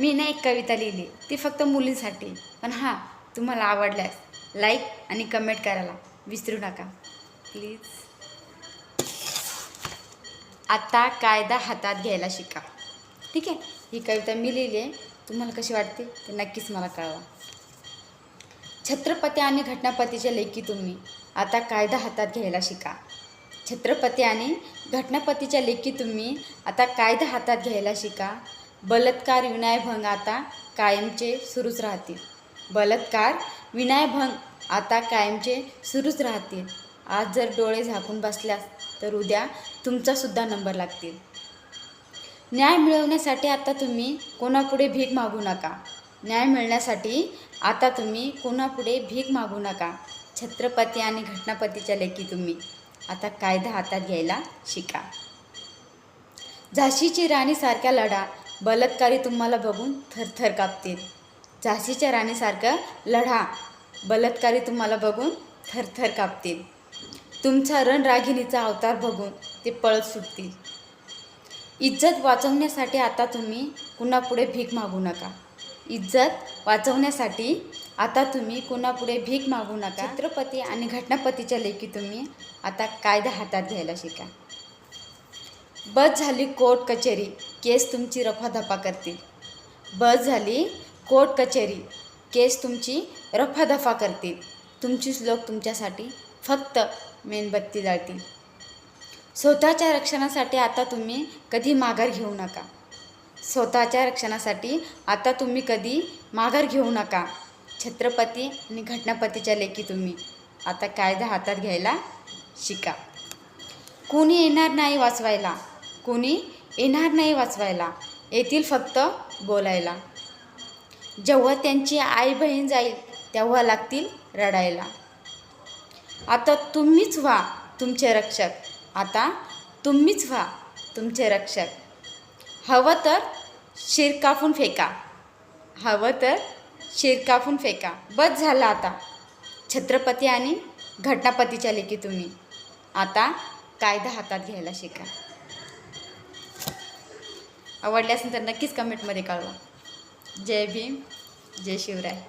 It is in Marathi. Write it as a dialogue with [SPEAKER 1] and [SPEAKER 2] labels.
[SPEAKER 1] मी ना एक कविता लिहिली. ती फक्त मुलींसाठी. पण हां तुम्हाला आवडल्यास. लाईक आणि कमेंट करायला. विसरू नका. प्लीज आता कायदा हातात घ्यायला शिका. ठीक आहे? ही कविता मी लिहिली आहे. तुम्हाला कशी वाटते? ते नक्कीच मला कळवा. छत्रपती आणि घटनापतीच्या लेखी तुम्ही. आता कायदा हातात घ्यायला शिका. छत्रपती आणि घटनापतीच्या लेखी तुम्ही. आता कायदा हातात घ्यायला शिका. बलात्कार विनायभंग आता कायमचे सुरूच राहतील. बलात्कार विनायभंग आता कायमचे सुरूच राहतील. आज जर डोळे झाकून बसल्यास तर उद्या तुमचासुद्धा नंबर लागतील. न्याय मिळवण्यासाठी आता तुम्ही कोणापुढे भीक मागू नका. न्याय मिळण्यासाठी आता तुम्ही कोणापुढे भीक मागू नका. छत्रपती आणि घटनापतीच्या लेखी तुम्ही. आता कायदा हातात घ्यायला शिका. झाशीची राणीसारख्या लढा बलात्कारी तुम्हाला बघून थरथर कापतील. झाशीच्या राणीसारखं लढा बलात्कारी तुम्हाला बघून थरथर कापतील. तुमचा रणरागिणीचा अवतार बघून ते पळत सुटतील. इज्जत वाचवण्यासाठी आता तुम्ही कुणापुढे भीक मागू नका. इज्जत वाचवण्यासाठी आता तुम्ही कुणापुढे भीक मागू नका. छत्रपती आणि घटनापतीच्या लेखी तुम्ही आता कायदा हातात घ्यायला शिका. बस झाली कोर्ट कचेरी. केस तुमची रफादफा करतील. बस झाली कोर्ट कचेरी. केस तुमची रफादफा करतील. तुमचीच लोक तुमच्यासाठी फक्त मेणबत्ती जाळतील. स्वतःच्या रक्षणासाठी आता तुम्ही कधी माघार घेऊ नका. स्वतःच्या रक्षणासाठी आता तुम्ही कधी माघार घेऊ नका. छत्रपती आणि घटनापतीच्या लेखी तुम्ही. आता कायदा हातात घ्यायला शिका. कोणी येणार नाही वाचवायला. कोणी येणार नाही वाचवायला. येतील फक्त बोलायला. जेव्हा त्यांची आई बहीण जाईल तेव्हा लागतील रडायला. आता तुम्हीच व्हा तुमचे रक्षक. आता तुम्हीच व्हा तुमचे रक्षक. हवं तर शिर कापून फेका. हवं तर शिर कापून फेका. बस झालं आता. छत्रपती आणि घटनापतीच्या लेखी तुम्ही. आता कायदा हातात घ्यायला शिका. आवडले असेल तर नक्कीच कमेंटमध्ये कळवा. जय भीम जय शिवराय.